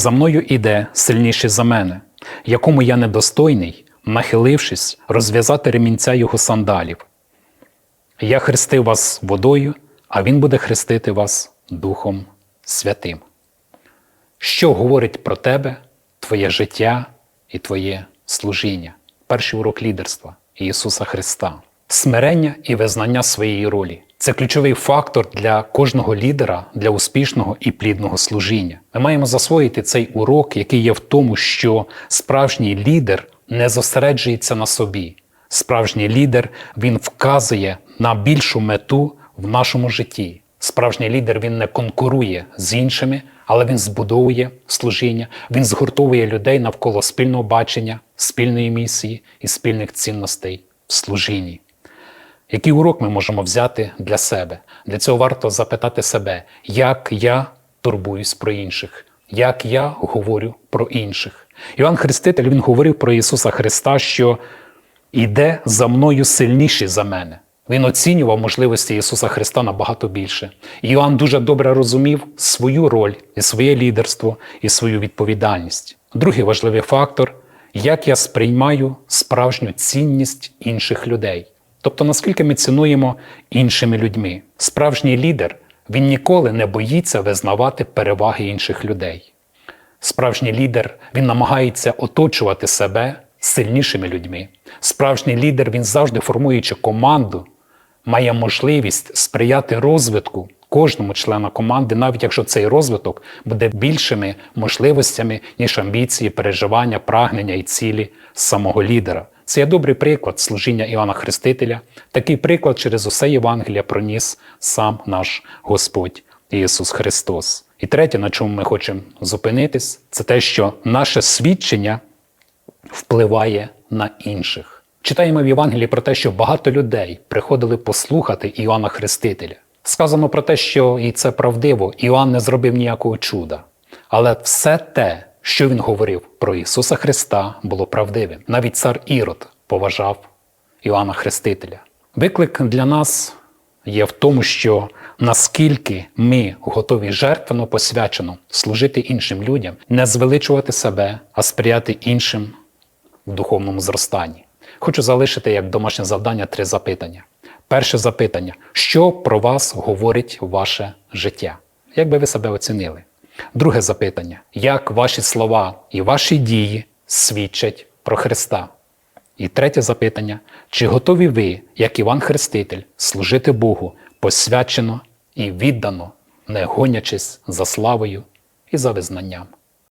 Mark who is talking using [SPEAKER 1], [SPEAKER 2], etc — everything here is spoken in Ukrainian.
[SPEAKER 1] За мною іде сильніший за мене, якому я недостойний, нахилившись, розв'язати ремінця його сандалів. Я хрестив вас водою, а він буде хрестити вас Духом Святим. Що говорить про тебе, твоє життя і твоє служіння? Перший урок лідерства Ісуса Христа. Смирення і визнання своєї ролі це ключовий фактор для кожного лідера для успішного і плідного служіння. Ми маємо засвоїти цей урок, який є в тому, що справжній лідер не зосереджується на собі. Справжній лідер він вказує на більшу мету в нашому житті. Справжній лідер він не конкурує з іншими, але він збудовує служіння, він згуртовує людей навколо спільного бачення, спільної місії і спільних цінностей в служінні. Який урок ми можемо взяти для себе? Для цього варто запитати себе, як я турбуюсь про інших, як я говорю про інших. Іоанн Хреститель він говорив про Ісуса Христа, що іде за мною сильніший за мене. Він оцінював можливості Ісуса Христа набагато більше. Іоанн дуже добре розумів свою роль і своє лідерство і свою відповідальність. Другий важливий фактор як я сприймаю справжню цінність інших людей. Тобто, наскільки ми цінуємо іншими людьми. Справжній лідер він ніколи не боїться визнавати переваги інших людей. Справжній лідер він намагається оточувати себе сильнішими людьми. Справжній лідер він завжди формуючи команду, має можливість сприяти розвитку кожному члену команди, навіть якщо цей розвиток буде більшими можливостями, ніж амбіції, переживання, прагнення і цілі самого лідера. Це є добрий приклад служіння Іоанна Хрестителя. Такий приклад через усе Євангелія проніс сам наш Господь Ісус Христос. І третє, на чому ми хочемо зупинитись, це те, що наше свідчення впливає на інших. Читаємо в Євангелії про те, що багато людей приходили послухати Іоанна Хрестителя. Сказано про те, що і це правдиво, Іоанн не зробив ніякого чуда. Але все те, що він говорив про Ісуса Христа, було правдивим. Навіть цар Ірод поважав Іоанна Хрестителя. Виклик для нас є в тому, що наскільки ми готові жертвенно посвячено служити іншим людям, не звеличувати себе, а сприяти іншим в духовному зростанні. Хочу залишити як домашнє завдання три запитання. Перше запитання: що про вас говорить ваше життя? Як би ви себе оцінили? Друге запитання: як ваші слова і ваші дії свідчать про Христа? І третє запитання: чи готові ви, як Іван Хреститель, служити Богу посвячено і віддано, не гонячись за славою і за визнанням?